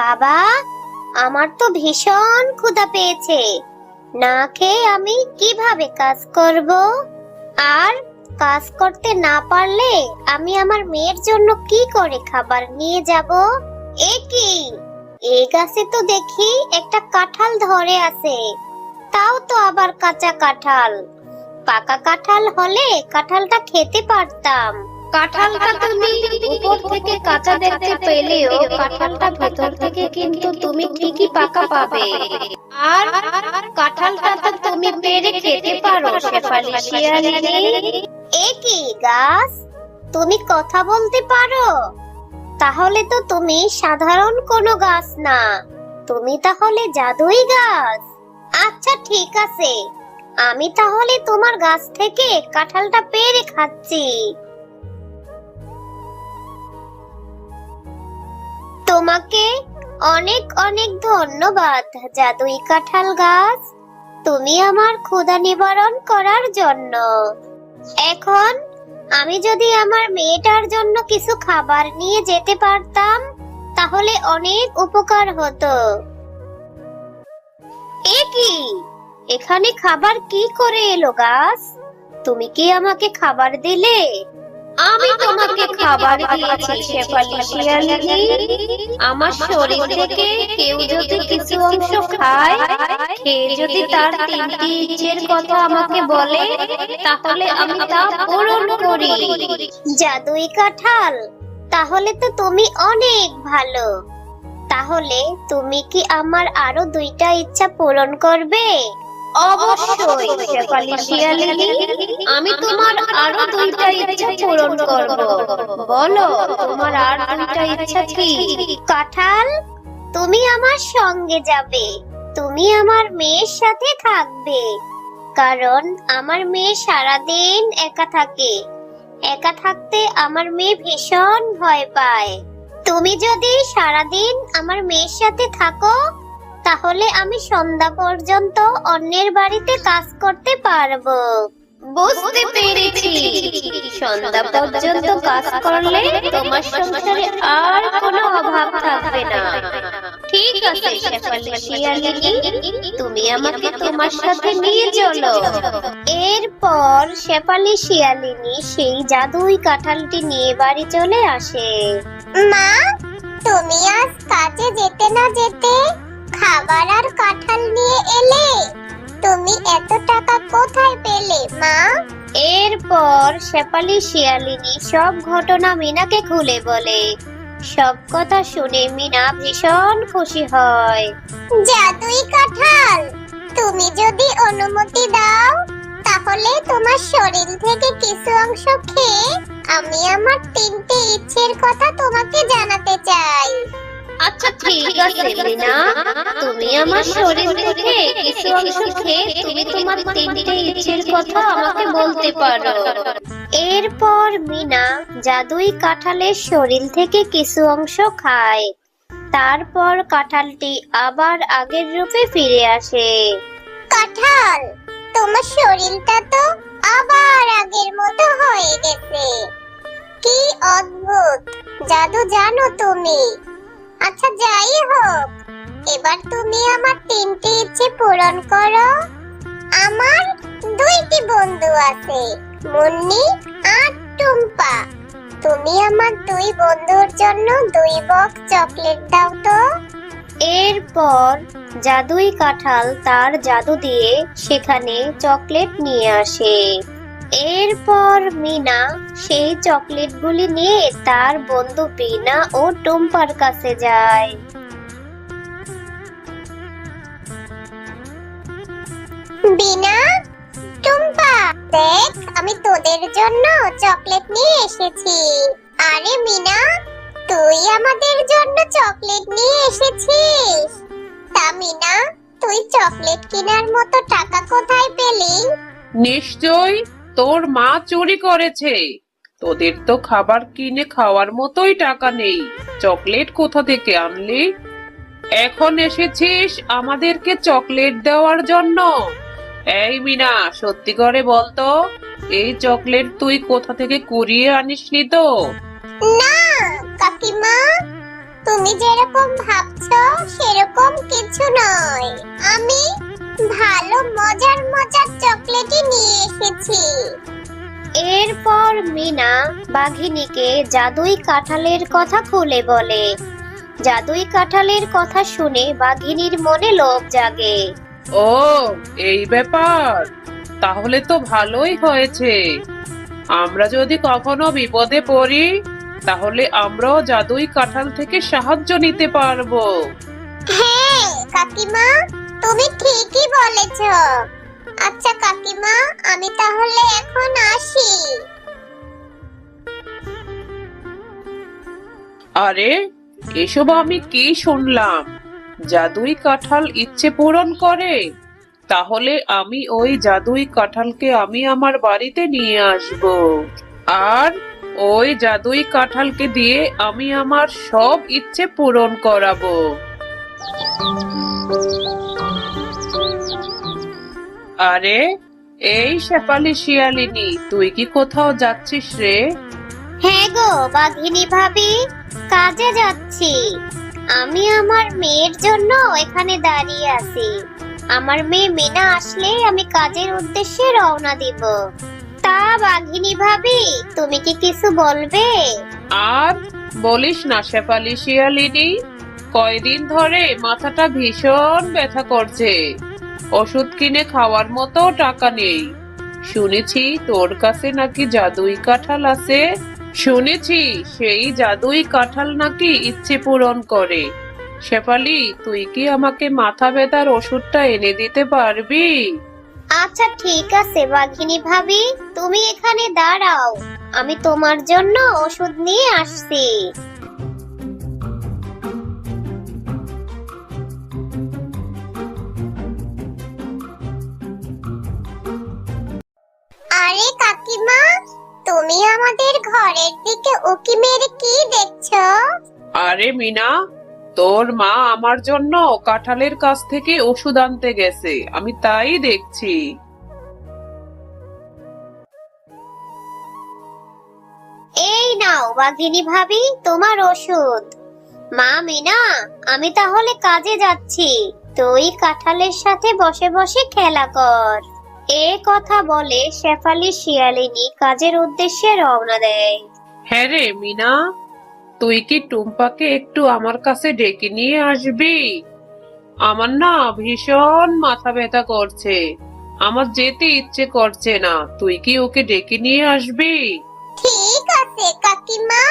বাবা, আমার তো ভীষণ ক্ষুধা পেয়েছে। না খেয়ে আমি কীভাবে কাজ করব? আর কাজ করতে না পারলে আমি আমার মেয়ের জন্য কি করে খাবার নিয়ে যাব? এ কি? এই গাছে তো দেখি একটা কাঁঠাল ধরে আছে। তাও তো আবার কাঁচা কাঁঠাল। পাকা কাঁঠাল হলে কাঁঠালটা খেতে পারতাম। কাঁঠালটা তুমি উপর থেকে কাঁচা দেখতে পেলেও কাঁঠালটা ভেতর থেকে কিন্তু তুমি ঠিকই পাকা পাবে। আর কাঁঠালটা তো তুমি পেরে খেতে পারো, শেফালি শিয়ালিনী এ কি গাছ? তুমি কথা বলতে পারো? তাহলে তো তুমি সাধারণ কোনো গাছ না। তুমি তাহলে জাদুই গাছ। আচ্ছা ঠিক আছে। আমি তাহলে তোমার গাছ থেকে কাঁঠালটা পেরে খাচ্ছি। তোমাকে অনেক অনেক ধন্যবাদ, জাদুই কাঁঠাল গাছ। তুমি আমার ক্ষুধা নিবারণ করার জন্য। এখন আমি যদি আমার মেয়েটার জন্য কিছু খাবার নিয়ে যেতে পারতাম, তাহলে অনেক উপকার হতো। এ কি? এখানে খাবার কি করে এলো গাছ? তুমি কি আমাকে খাবার দিলে? আমি তোমাকে খাবার দিয়েছি শেফালি শিয়ালিনী আমার শরীর থেকে কেউ যদি কিছু অংশ খায় খেয়ে যদি তার তিনটি ইচ্ছের কথা আমাকে বলে তাহলে আমি তা পূরণ করি। জাদুই কাঁঠাল তাহলে তো তুমি অনেক ভালো। তাহলে তুমি কি আমার আরও দুইটা ইচ্ছা পূরণ করবে? অবশ্যই, শেফালি আমি তোমার আরও দুইটা ইচ্ছা পূরণ করব। বলো, তোমার আর দুইটা ইচ্ছা কি? কাঁঠাল, তুমি আমার সঙ্গে যাবে। তুমি আমার মেয়ের সাথে থাকবে। কারণ আমার মেয়ে সারাদিন একা থাকে। একা থাকতে আমার মেয়ে ভীষণ ভয় পায়। তুমি যদি সারাদিন আমার মেয়ের সাথে থাকো তাহলে আমি সন্ধ্যা পর্যন্ত অন্যের বাড়িতে কাজ করতে পারব। বুঝতে পেরেছি। সন্ধ্যা পর্যন্ত কাজ করলে তোমার সংসারে আর কোনো অভাব থাকবে না। ঠিক আছে শেফালি শিয়ালিনী তুমি আমাকে তোমার সাথে নিয়ে চলো। এরপর শেফালি শিয়ালিনী সেই জাদুই কাঁঠালটি নিয়ে বাড়ি চলে আসে। মা তুমি আজ কাজে যেতে না যেতে খাবার আর কাঁঠাল নিয়ে এলে? তুমি এত টাকা কোথায় পেলে মা? এরপর শেফালি শিয়ালিনী সব ঘটনা মিনাকে খুলে বলে। সব কথা শুনে মিনা ভীষণ খুশি হয়। জাদুই কাঁঠাল তুমি যদি অনুমতি দাও তাহলে তোমার শরীর থেকে কিছু অংশ খেয়ে আমি আমার তিনটে ইচ্ছের কথা তোমাকে জানাতে চাই। আচ্ছা ঠিক আছে মিনা তুমি আমার শরীর থেকে কিছু অংশ খেয়ে তুমি তোমার তিনটে ইচ্ছের কথা আমাকে বলতে পারো। এরপর মিনা জাদুই কাঁঠালের শরীর থেকে কিছু অংশ খায়। তারপর কাঁঠালটি আবার আগের রূপে ফিরে আসে। কাঁঠাল, তোমার শরীরটা তো আবার আগের মতো হয়ে গেছে। কি অদ্ভুত, জাদু জানো তুমি। আচ্ছা যাই হোক। এবার তুমি আমার তিনটি ইচ্ছে পূরণ করো। আমার দুইটি বন্ধু আছে, মুন্নি আর টুম্পা। তুমি আমার দুই বন্ধুর জন্য দুই বক্স চকলেট দাও তো। এরপর জাদুই কাঁঠাল তার জাদু দিয়ে সেখানে চকলেট নিয়ে আসে। এরপর মিনা সেই চকলেটগুলি নিয়ে তার বন্ধু বিনা ও টুম্পার কাছে যায়। বিনা টুম্পা দেখ আমি তোদের জন্য চকলেট নিয়ে এসেছি। আরে মিনা তুই আমাদের জন্য চকলেট নিয়ে এসেছিস। তা মিনা তুই চকলেট কেনার মতো টাকা কোথায় পেলি? নিশ্চয় তোর মা চুরি করেছে। তোদের তো খাবার কিনে খাওয়ার মতোই টাকা নেই। চকলেট কোথা থেকে আনলি? এখন এসেছিস আমাদেরকে চকলেট দেওয়ার জন্য। এই মিনা, সত্যি করে বলতো এই চকলেট তুই কোথা থেকে কুড়িয়ে আনিসনি তো? না, কাকিমা, তুমি যেরকম ভাবছ সেরকম কিছু নয়। আমি ভালো, মজার মজার চকলেটই নিয়ে এসেছি। এরপর মিনা বাঘিনীকে জাদুই কাঁঠালের কথা খুলে বলে। জাদুই কাঁঠালের কথা শুনে বাঘিনীর মনে লোভ জাগে। ও এই ব্যাপার? তাহলে তো ভালোই হয়েছে। আমরা যদি কখনো বিপদে পড়ি তাহলে আমরাও জাদুই কাঁঠাল থেকে সাহায্য নিতে পারব। হ্যাঁ কাকিমা তুমি ঠিকই বলেছ। আচ্ছা কাকিমা, আমি তাহলে এখন আসি। আরে, এসব আমি কি শুনলাম? জাদুই কাঁঠাল ইচ্ছে পূরণ করে। তাহলে আমি ওই জাদুই কাঁঠালকে আমি আমার বাড়িতে নিয়ে আসব। আর ওই জাদুই কাঁঠালকে দিয়ে আমি আমার সব ইচ্ছে পূরণ করাবো। আরে এই শেফালি শিয়ালিনী তুই কি কোথাও যাচ্ছিস রে? হ্যাঁ গো বাঘিনী ভাবি কাজে যাচ্ছি। আমি আমার মেয়ের জন্য এখানে দাঁড়িয়ে আছি। আমার মেয়ে মিনা আসলে আমি কাজের উদ্দেশ্যে রওনা দিব। তা বাঘিনী ভাবি তুমি কি কিছু বলবে? আর বলিস না শেফালি শিয়ালিনী কয়দিন ধরে মাথাটা ভীষণ ব্যথা করছে। ওষুধ কিনে খাওয়ার মতো টাকা নেই। শুনেছি তোর কাছে নাকি জাদুই কাঁঠাল আছে। শুনেছি সেই জাদুই কাঁঠাল নাকি ইচ্ছে পূরণ করে। শেফালি, তুই কি আমাকে মাথা ব্যথার ওষুধটা এনে দিতে পারবি? আচ্ছা ঠিক আছে, বাঘিনী ভাবি, তুমি এখানে দাঁড়াও। আমি তোমার জন্য ওষুধ নিয়ে আসছি। কাকিমা তুমি আমাদের ঘরের দিকে উকি মেরে কি দেখছ? আরে মিনা তোর মা আমার জন্য কাঁঠালের কাছ থেকে ওষুধ আনতে গেছে আমি তাই দেখছি। এই নাও বাঘিনী ভাবি তোমার ওষুধ। মা মিনা আমি তাহলে কাজে যাচ্ছি। তুই কাঁঠালের সাথে বসে বসে খেলা কর। এ কথা বলে শেফালি শিয়ালিনী কাজের উদ্দেশ্যে রওনা দেয়। হ্যাঁ রে মিনা তুই কি টুম্পাকে একটু আমার কাছে ডেকে নিয়ে আসবি? আমার না ভীষণ মাথা ব্যথা করছে। আমার যেতে ইচ্ছে করছে না। তুই কি ওকে ডেকে নিয়ে আসবি? ঠিক আছে কাকিমা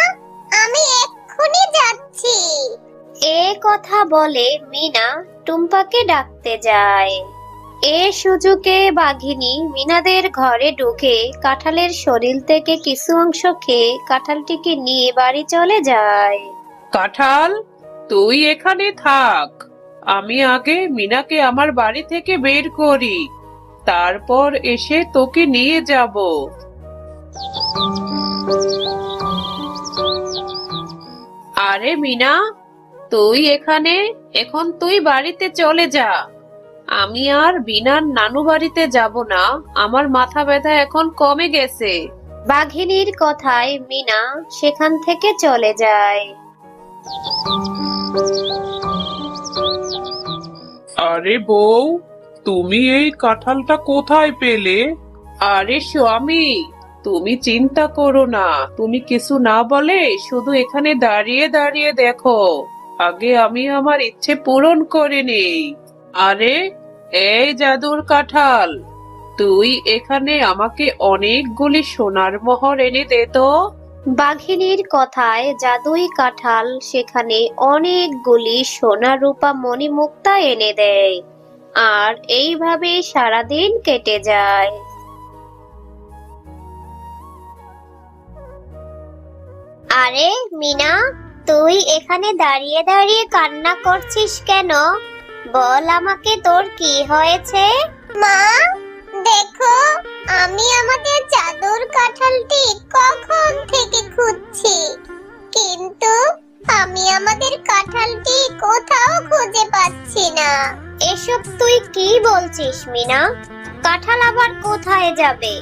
আমি এক্ষুনি যাচ্ছি। এ কথা বলে মিনা টুম্পাকে ডাকতে যায়। এ সুযোগে বাঘিনী মিনাদের ঘরে ঢুকে কাঁঠালের শরীর থেকে কিছু অংশ খেয়ে কাঁঠালটিকে নিয়ে বাড়ি চলে যায়। কাঁঠাল, তুই এখানে থাক। আমি আগে মিনাকে আমার বাড়ি থেকে বের করি। তারপর এসে তোকে নিয়ে যাব। আরে মিনা, তুই এখানে? এখন তুই বাড়িতে চলে যা। আমি আর বিনার নানু বাড়িতে যাব না। আমার মাথা ব্যথা এখন কমে গেছে। বাঘিনীর কথায় মিনা সেখান থেকে চলে যায়। আরে বউ তুমি এই কাঁঠালটা কোথায় পেলে? আরে স্বামী তুমি চিন্তা করো না। তুমি কিছু না বলে শুধু এখানে দাঁড়িয়ে দাঁড়িয়ে দেখো। আগে আমি আমার ইচ্ছে পূরণ করে নেই। আরে এই জাদুর কাঁঠাল, তুই এখানে আমাকে অনেকগুলি সোনার মোহর এনে দে তো। বাঘিনীর কথায় জাদুই কাঁঠাল সেখানে অনেকগুলি সোনা রূপা মণিমুক্তা এনে দেয়, আর এইভাবে সারাদিন কেটে যায়। আরে, মিনা, তুই এখানে দাঁড়িয়ে দাঁড়িয়ে কান্না করছিস কেন? বল আমাকে তোর কি হয়েছে? মা, দেখো, আমি আমাদের জাদুর কাঁঠালটি কখন থেকে খুঁজছি? কিন্তু আমি আমাদের কাঁঠালটি কোথাও খুঁজে পাচ্ছি না। এসব তুই কি বলছিস, মিনা? কাঁঠাল আবার কোথায় যাবে?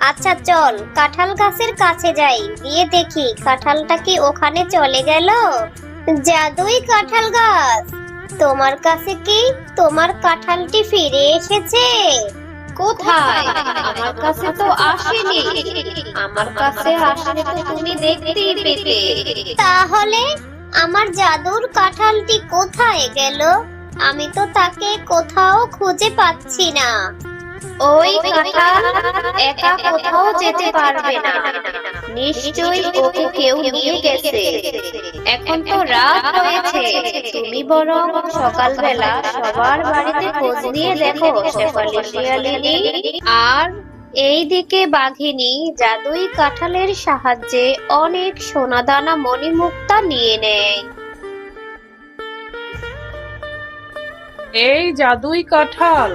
আচ্ছা চল, কাঁঠাল গাছের কাছে যাই, গিয়ে দেখি কাঁঠালটা কি ওখানে চলে গেল? জাদুই কাঁঠাল গাছ! তোমার কাছে কি তোমার কাঁঠালটি ফিরে এসেছে? কোথায়? আমার কাছে তো আসেনি। আমার কাছে আসলে তো তুমি দেখতেই পেতে তাহলে আমার জাদুর কাঁঠালটি কোথায় গেল? আমি তো তাকে কোথাও খুঁজে পাচ্ছি না। ওই কাঁঠাল একা কোথাও যেতে পারবে না। নিশ্চয়ই ওকে কেউ নিয়ে গেছে। এখন তো রাত হয়েছে। তুমি বরং সকালবেলা সবার বাড়িতে খোঁজ নিয়ে দেখো, শেফালি শিয়ালিনী। আর এইদিকে বাঘিনী জাদুই কাঁঠালের সাহায্যে অনেক সোনাদানা মণিমুক্তা নিয়ে নেয়। এই জাদুই কাঁঠাল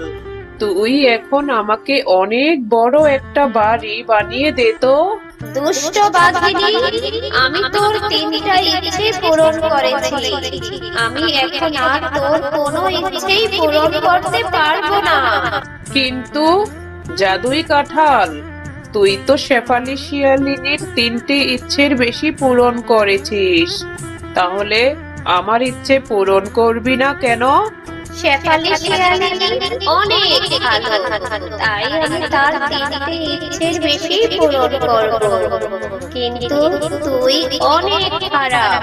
তুই এখন আমাকে অনেক বড় একটা বাড়ি বানিয়ে দে তো। দুষ্ট বাঘিনী আমি তোর তিনটা ইচ্ছে পূরণ করেছি। আমি এখন আর তোর কোনো ইচ্ছেই পূরণ করতে পারব না। কিন্তু জাদুই কাঁঠাল তুই তো শেফালি শিয়ালিনীর তিনটে ইচ্ছের বেশি পূরণ করেছিস। তাহলে আমার ইচ্ছে পূরণ করবি না কেন? শেফালি শিয়ালিনী অনেক ভালো তাই আমি তার তিনটে ইচ্ছের বেশি পূরণ করব। কিন্তু তুই অনেক খারাপ।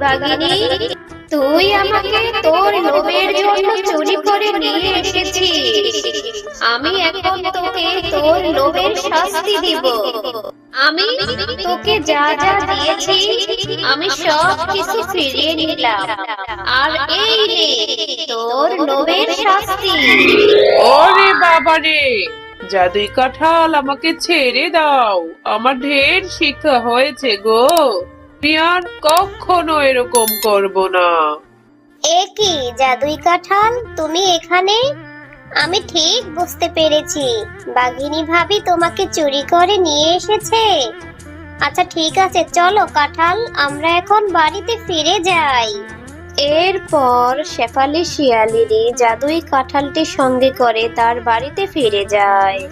বাঘিনী তুই আমাকে তোর লোভের জন্য চুরি করে নিয়ে এসেছিস। আমি এখন তোকে তোর লোভের শাস্তি দিব। আমি তোকে যা যা দিয়েছি আমি সব কিছু ফিরিয়ে নিলাম। আর এই নে তোর লোভের শাস্তি। ওরে বাবা রে জাদুই কাঁঠাল আমাকে ছেড়ে দাও। আমার ঢের শিক্ষা হয়েছে গো। আমি আর কখনো এরকম করব না। এ কি জাদুই কাঁঠাল তুমি এখানে? আমি ঠিক বুঝতে পেরেছি। বাঘিনী ভাবি তোমাকে চুরি করে নিয়ে এসেছে। আচ্ছা ঠিক আছে, চলো কাঁঠাল, আমরা এখন বাড়িতে ফিরে যাই। এরপর শেফালি শিয়ালিনী জাদুই কাঁঠালটি সঙ্গে করে তার বাড়িতে ফিরে যায়।